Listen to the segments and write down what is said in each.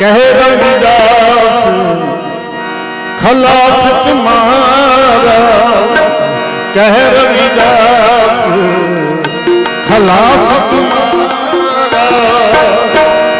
ਕਹਿ ਰਵਿਦਾਸ, ਖਲਾਸ ਚ ਮਾਰਾ। ਕਹਿ ਰਵਿਦਾਸ, ਖਲਾਸ ਚ ਮਾਰਾ।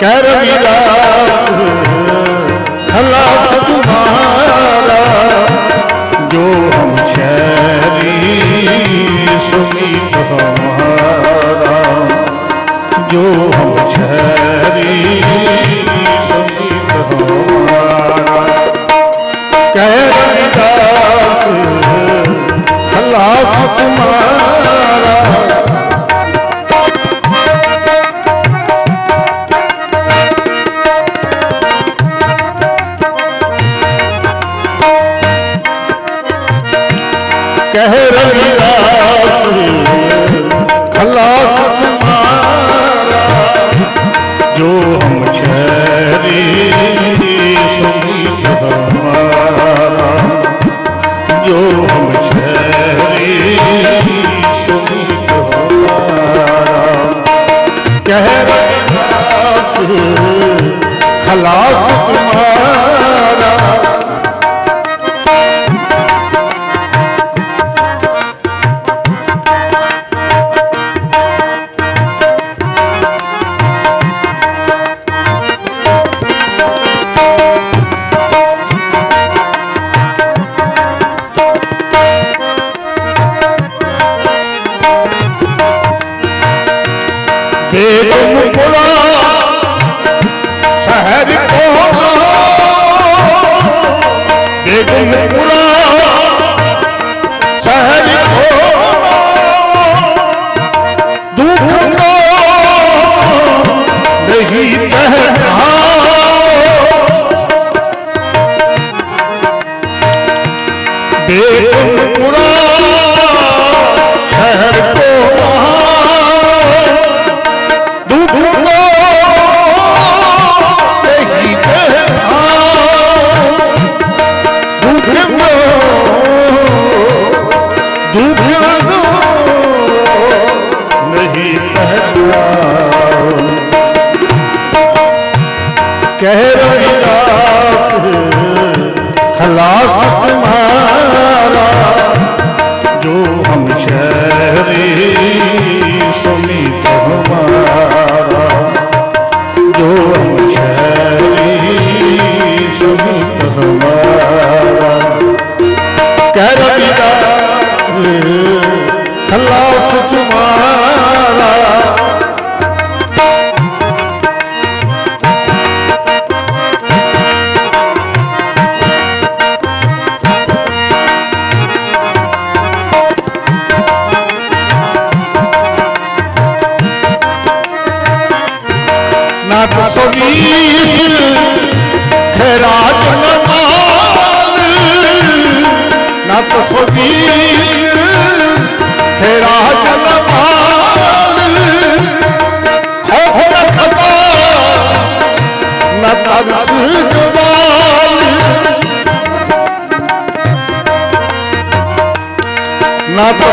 ਕਹਿ ਰਵਿਦਾਸ, ਖਲਾਸ ਚ ਜੋ ਹਮ ਕਹਿ ਰਵਿਦਾਸ ਖਲਾਸ ਤੁਮਾਰਾ ਜੋ ਹਮ ਸ਼ਹਿਰੀ ਸੁਣੀ ਹਮਾਰਾ ਜੋ 都模了 खलास तुम्हारा जो हम शहरी सुमित हमारा जो हम शहरी सुमित हमारा कह रविदास खलास तुम्हारा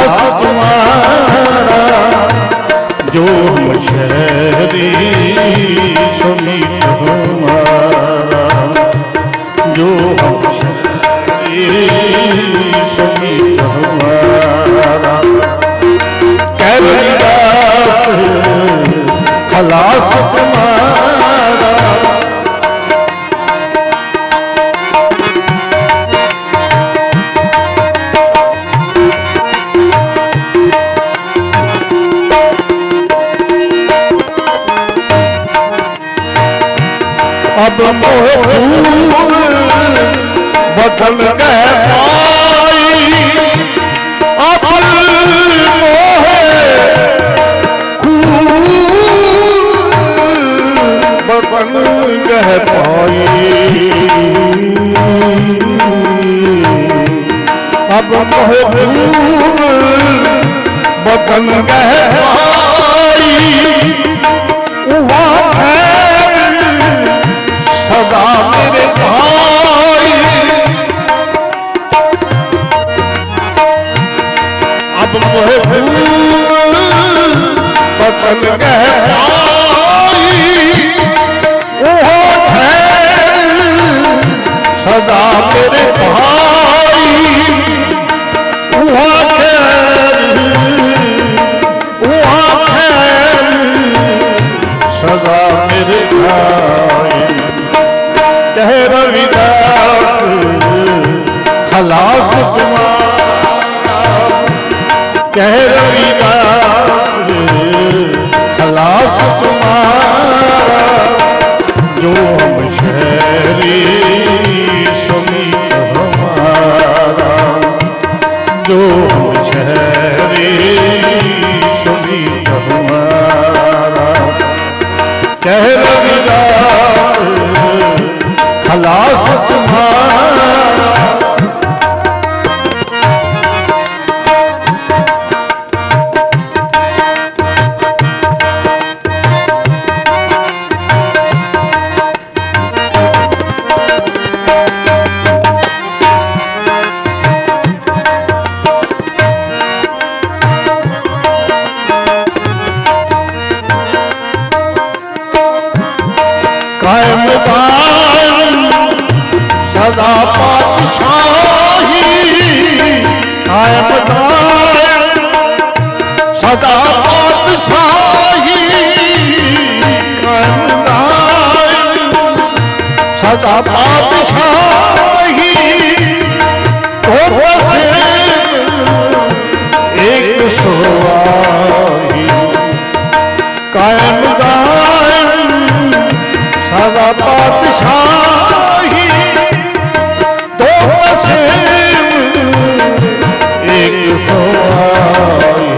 ਦਾਸ ਤੁਮਾਰਾ ਜੋ ਮਸ਼ਹਰੀ ਸੁਮੀਤ ਹਮਾਰਾ ਜੋ ਮਸ਼ਹਰੀ ਸੁਮੀਤ ਹਮਾਰਾ ਕਹਿ ਦਾਸ ਖਲਾਸ ਤੁਮਾਰਾ ਮੋਹ ਫੂਲ ਬਖਲ ਕਹਿ ਪਾਈ। ਅਬ ਮੋਹ ਭੂਮ ਬਖਨ ਗਹਿ ਪਾਈ ਉਹ ਹੈ ਸਦਾ ਮੇਰੇ ਹਮ ਸ਼ਹਿਰੀ ਸੁਮੀਤ ਹਮਾਰਾ ਕਹਿ ਰਵਿਦਾਸ ਖਲਾਸ ਸਦਾ ਪਾਤਸ਼ਾਹੀ ਕਾਇਮ ਸਦਾ ਪਾਤਸ਼ਾਹੀ ਉਹ ਵਸੇ ਇੱਕ ਸੁਆਹੀ ਕਾਇਮ ਕਾਇਮ ਸਦਾ ਪਾਤਸ਼ਾਹੀ ਦੋ ਵਸੇਮ ਇੱਕ ਸੋਹਾਈ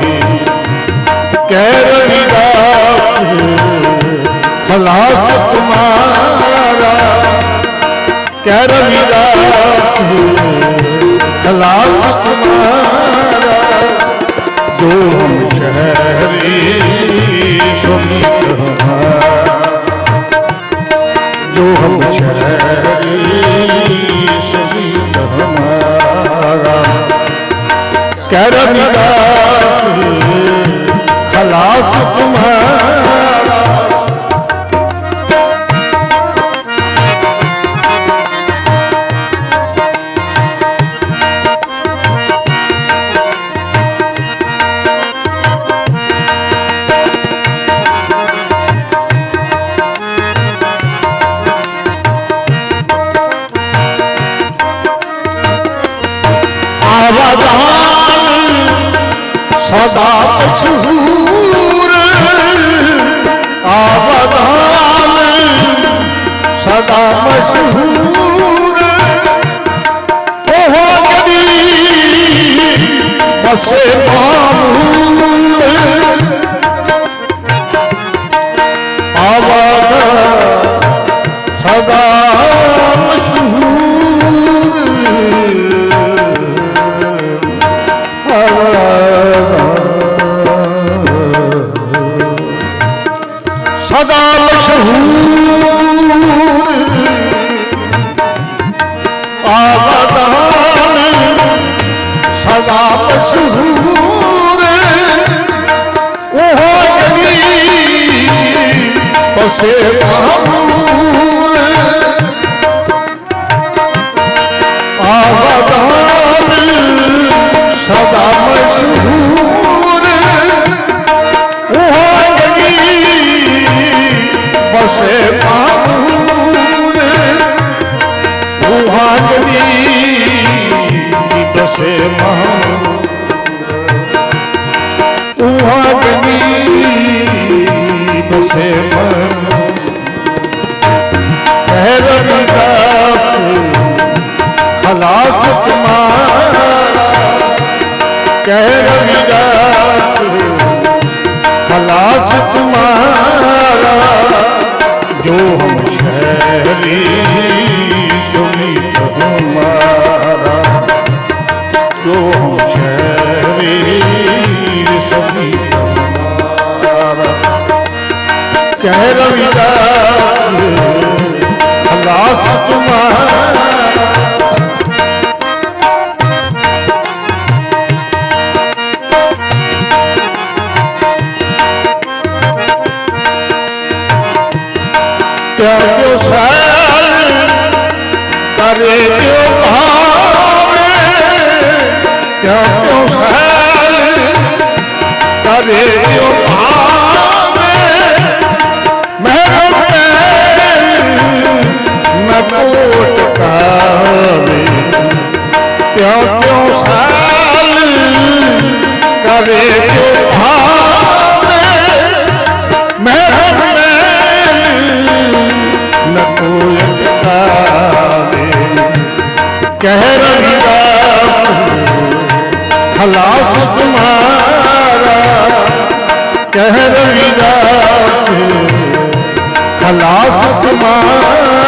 कैलाश तुम्हारा कह रविदास कैलाश तुम्हारा दो शहरी सुमित हमारा जो हम शहरी सुमित हमारा कह रविदास खलास तुम्हारा পাশে মা। Đi? ਕਿਆ ਜੋ ਸੈਲ ਕਰੇ ਜੋ ਭਾਵੇ? ਕਿਆ ਜੋ ਸੈਲ ਕਰੇ ਜੋ ਭਾਵੇ? ਮੈਂ ਰੋਟੇ ਮੈਂ ਕੋਟ ਕਾਵੇ ਕਿਆ ਜੋ ਸੈਲ ਕਰੇ ਜੋ ਕਹਿ ਰਵਿਦਾਸ ਖਲਾਸ ਤੁਮਾਰਾ। ਕਹਿ ਰਵਿਦਾਸ ਖਲਾਸ ਤੁਮਾਰਾ